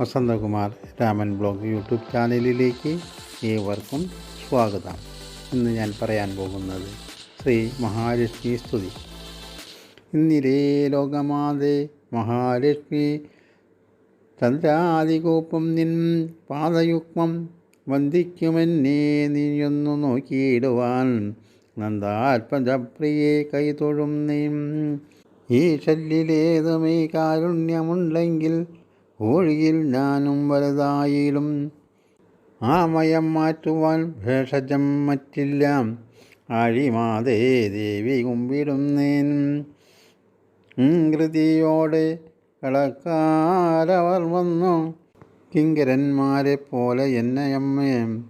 Vasanthakumar Raman blog YouTube ചാനലിലേക്ക് ഏവർക്കും സ്വാഗതം. ഇന്ന് ഞാൻ പറയാൻ പോകുന്നത് ശ്രീ മഹാലക്ഷ്മി സ്തുതി. ഇന്നിരേ ലോകമാതേ മഹാലക്ഷ്മി ചന്ദ്രാതികോപ്പം നിൻ പാദയുഗ്മം വന്ദിക്കുമെന്നേ നീയൊന്നു നോക്കിയിടുവാൻ നന്ദാത്മജപ്രിയെ കൈതൊഴും നീ. ഈ ശല്ലിലേതുമേ കാരുണ്യമുണ്ടെങ്കിൽ ഊഴിയിൽ ഞാനും വലുതായിലും ആ മയം മാറ്റുവാൻ ഭേഷജം മറ്റില്ല. അഴിമാതേ ദേവി കുമ്പിടുന്നേൻ. കൃതിയോടെ കളക്കാരവർ വന്നു. കിങ്കരന്മാരെ പോലെ എന്നയമ്മേ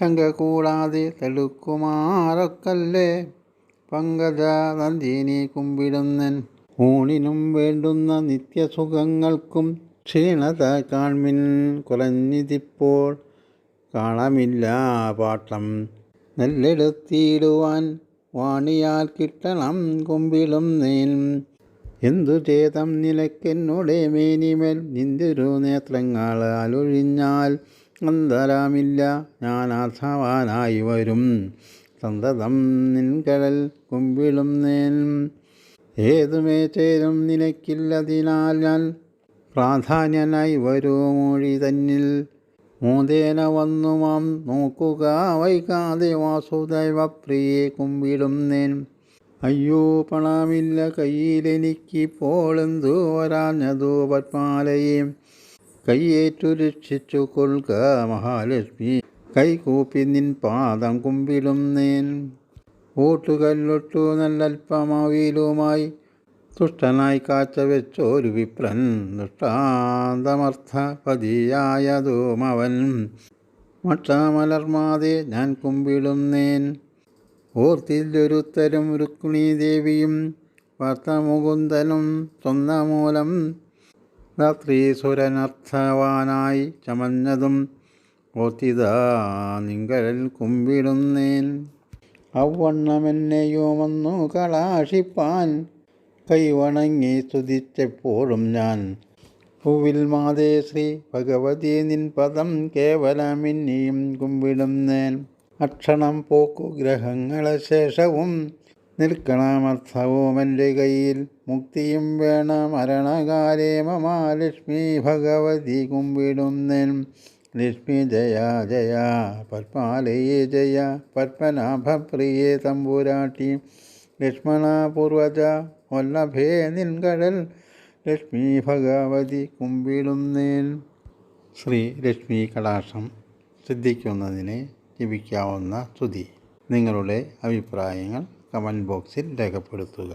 ശങ്ക കൂടാതെ തടുക്കുമാറൊക്കല്ലേ പങ്കജ നന്ദിനി കുമ്പിടുന്നൻ. ഊണിനും വേണ്ടുന്ന നിത്യസുഖങ്ങൾക്കും ക്ഷീണത കാൺമിൻ കുറഞ്ഞിതിപ്പോൾ കാണമില്ല പാട്ടം. നെല്ലെടുത്തിടുവാൻ വാണിയാൽ കിട്ടണം കുമ്പിളും നീൻ. എന്തു ചേതം നിലക്കെന്നുടെ മേനിമേൽ നിന്തിരു നേത്രങ്ങൾ അലൊഴിഞ്ഞാൽ അന്തരമില്ല ഞാൻ അർത്ഥവാനായി വരും. സന്തതം നിൻകടൽ കുമ്പിളും നേൻ. ഏതുമേ ചേരും നിലയ്ക്കില്ലതിനാൽ ഞാൻ പ്രാധാന്യനായി വരൂ മൊഴി തന്നിൽ. മൂതേന വന്നു മാം നോക്കുക വൈകാതെ വാസുദൈവ പ്രിയെ കുമ്പിടുന്നേൻ. അയ്യോ പണമില്ല കയ്യിലെനിക്കിപ്പോൾ എന്തു വരാഞ്ഞതു പത്മാലയെ. കയ്യേറ്റു രക്ഷിച്ചു കൊൽക്ക മഹാലക്ഷ്മി കൈകൂപ്പി നിൻ പാദം കുമ്പിടും നേൻ ഊട്ടുകല്ലൊട്ടു നല്ലൽപ്പമാവിയിലുമായി തുഷ്ടനായി കാച്ചവെച്ചോരു വിപ്രൻ ദുഷ്ടാന്തമർത്ഥ പതിയായതുമവൻ മട്ടമലർമാതെ ഞാൻ കുമ്പിടുന്നേൻ. ഓർത്തില്ലൊരുത്തരും രുക്മിണീ ദേവിയും ഭർത്തമുകുന്ദനും സ്വന്തമൂലം രാത്രീസുരനർത്ഥവാനായി ചമഞ്ഞതും ഓർത്തിതാ നിങ്കരൽ കുമ്പിടുന്നേൻ. അവണ്ണമെന്നെയുമൊന്നു കളാഷിപ്പാൻ കൈവണങ്ങി സ്തുതിച്ചപ്പോഴും ഞാൻ. പൂവിൽ മാതേ ശ്രീ ഭഗവതി നിൻ പദം കേവലമിന്നിയും കുമ്പിടുന്നേൻ. അക്ഷണം പോക്കു ഗ്രഹങ്ങളെ ശേഷവും നിൽക്കണമർത്ഥവും എന്റെ കയ്യിൽ. മുക്തിയും വേണം മരണകാലേ മമാലക്ഷ്മി ഭഗവതി കുമ്പിടുന്നേൻ. ലക്ഷ്മി ജയ ജയ പത്മാലയേ ജയ പത്മനാഭപ്രിയേ തമ്പുരാട്ടി. ലക്ഷ്മണ പൂർവജ വല്ലഭേ നിൻകടൽ ലക്ഷ്മി ഭഗവതി കുമ്പിടുന്നേൻ. ശ്രീ ലക്ഷ്മി കടാക്ഷം സിദ്ധിക്കുന്നതിന് ജപിക്കാവുന്ന സ്തുതി. നിങ്ങളുടെ അഭിപ്രായങ്ങൾ കമന്റ് ബോക്സിൽ രേഖപ്പെടുത്തുക.